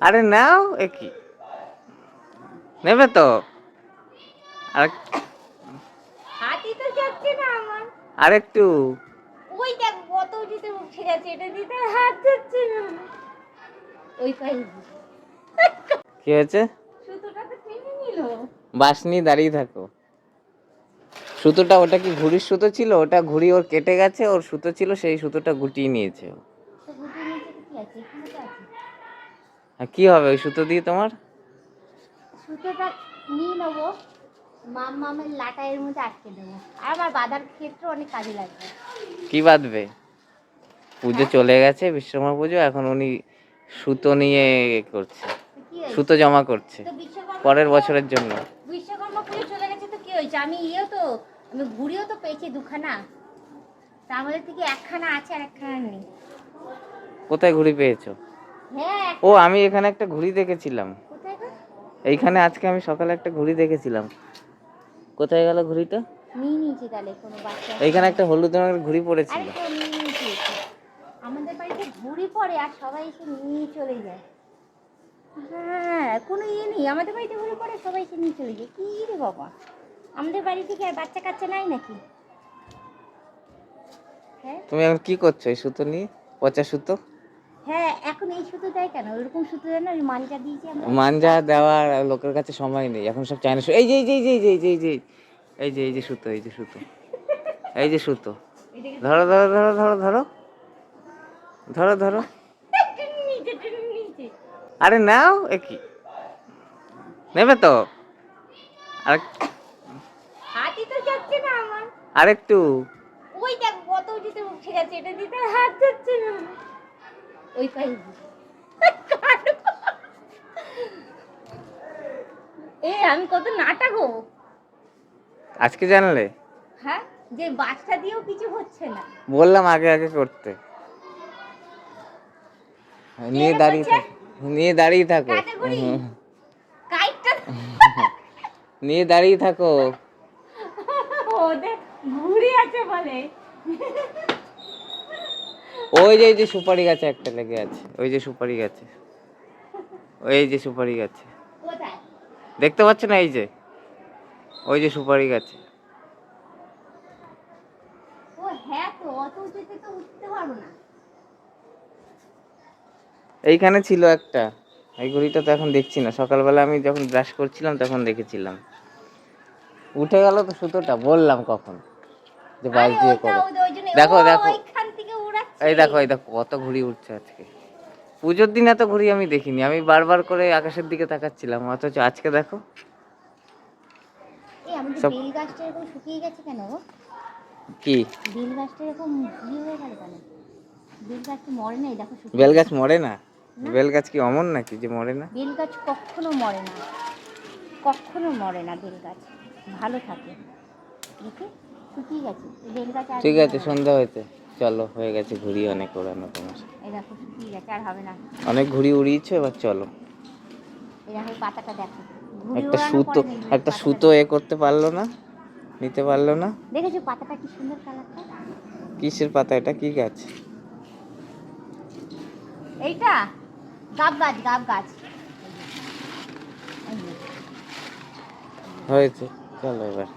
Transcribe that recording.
আরে নাও এ কি? নেবে তো? আর হাতি তো যাচ্ছে না আমার। আরেকটু ওই দেখ কত উঠেতে উঠে গেছে এটা দিতে হাত যাচ্ছে না। ওই পাই কি হয়েছে? সুতোটা তো টেনে নিল। বাস নিয়ে দাঁড়িয়ে থাকো। সুতোটা ওটা কি ঘুড়ির সুতো ছিল? ওটা ঘুড়ি ওর কেটে গেছে ওর সুতো ছিল সেই সুতোটা গুটিয়ে নিয়েছে ও। তো গুটি কি আছে? কি হবে? ওই সুতো দিয়ে তোমার? সুতোটা নিয়ে নেব। মাম মামের লাটাইয়ের মধ্যে আটকে দেবো। আর আমার বাঁধার ক্ষেত্রে অনেক কাজে লাগবে। কি বাঁধবে? পুজো চলে গেছে বিশ্বকর্মা পুজো এখন উনি সুতো নিয়ে করছে। তো সুতো জমা করছে পরের বছরের জন্য। বিশ্বকর্মা পুজো চলে গেছে তো কি হয়েছে? আমি ইয়েও তো আমি ঘুড়িও তো পেয়েছি দুখানা। তার মধ্যে থেকে একখানা আছে আর একখানা নেই। কোথায় ঘুড়ি পেয়েছ? হ্যাঁ ও আমি এখানে একটা ঘুড়ি দেখেছিলাম। এইখানে আজকে আমি সকালে একটা ঘুড়ি দেখেছিলাম। কোথায় গেল ঘুড়িটা? এইখানে একটা হলুদ রঙের ঘুড়ি পড়েছিল। আমাদের বাড়িতে ঘুড়ি পড়ে আর সবাই এসে নিয়ে চলে যায়। হ্যাঁ কোনো ইয়ে নেই। আমাদের বাড়িতে ঘুড়ি পড়ে সবাই এসে নিয়ে চলে যায়। কি রে বাবা? আমাদের বাড়ি থেকে আর বাচ্চা কাচ্চা নাই নাকি? হ্যাঁ? তুমি এখন কি করছ? এই সুতো নিয়ে? পচা সুতো? হ্যাঁ এখন এই সুতো কেন? ওরকম সুতো দেয় ওই মানটা দিয়েছি আমরা। মাঞ্জা দেওয়ার লোকের কাছে সময় নেই এখন সব চায়না এই যে এই যে এই যে এই যে এই যে এই যে এই যে সুতো এই যে সুতো এই যে সুতো। ধরো ধরো ধরো ধরো ধরো। ধরো ধরো। আরে নাও এ কি? নেবে তো? আর হাতি তো যাচ্ছে না আমার। আরেকটু। ওই দেখ কত উঠে গেছে এটা দিতে হাত যাচ্ছে না। ওই পাই এ আমি কত নাটাগো আজকে জানলে? হ্যাঁ যে বাচ্চা দিয়েও কিছু হচ্ছে না। বললাম আগে আগে করতে। নিয়ে দাঁড়িয়ে? থাকো। নিয়ে দাঁড়িয়ে থাকো। নিয়ে দাঁড়িয়ে থাকো। ওদের ঘুড়ি আছে বলে। ওই যে এই যে সুপারি গাছে একটা লেগে আছে ওই যে সুপারি গাছে ওই যে সুপারি গাছে। কোথায়? দেখতে পাচ্ছ না এই যে? ওই যে সুপারি গাছে। ও হ্যাঁ তো অত উঁচুতে তো উঠতে পারব না। এইখানে ছিল একটা এই ঘড়িটা তো এখন দেখছি না। সকালবেলা আমি যখন ব্রাশ করছিলাম তখন দেখেছিলাম। উঠে গেল তো সুতোটা বললাম কখন যে বাস দিয়ে করো। দেখো, দেখো। এই দেখো এই দেখো কত ঘুড়ি উঠছে আজকে। পুজোর দিন এত ঘুড়ি আমি দেখিনি আমি বারবার করে আকাশের দিকে তাকাচ্ছিলাম অথচ আজকে দেখো। সব- বেল গাছটা এরকম শুকিয়ে গেছে কেন কি? বেল গাছটা এরকম হয়ে গেল কেন? বেল গাছটা মরে নাই? দেখো বেল গাছ। মরে না? বেল গাছ কি অমন নাকি যে মরে না? বেল গাছ কখনো মরে না। কখনো মরে না বেল গাছ। ভালো থাকে। দেখে শুকিয়ে গেছে। বেল গাছ ঠিক আছে সন্ধ্যা হয়েছে। চলো হয়ে গেছে ঘুড়ি অনেক ওড়ানো তোমার এই দেখো শুকিয়ে গেছে আর হবে না। অনেক ঘুড়ি উড়িয়েছো এবার চলো। এই দেখো পাতাটা দেখো। একটা সুতো একটা সুতো এ করতে পারল না নিতে পারল না। দেখেছ পাতাটা কি সুন্দর কালারটা? কিসের পাতা এটা? কি গাছ? এইটা? গাব গাছ গাব গাছ। হয়েছে চলো এবার।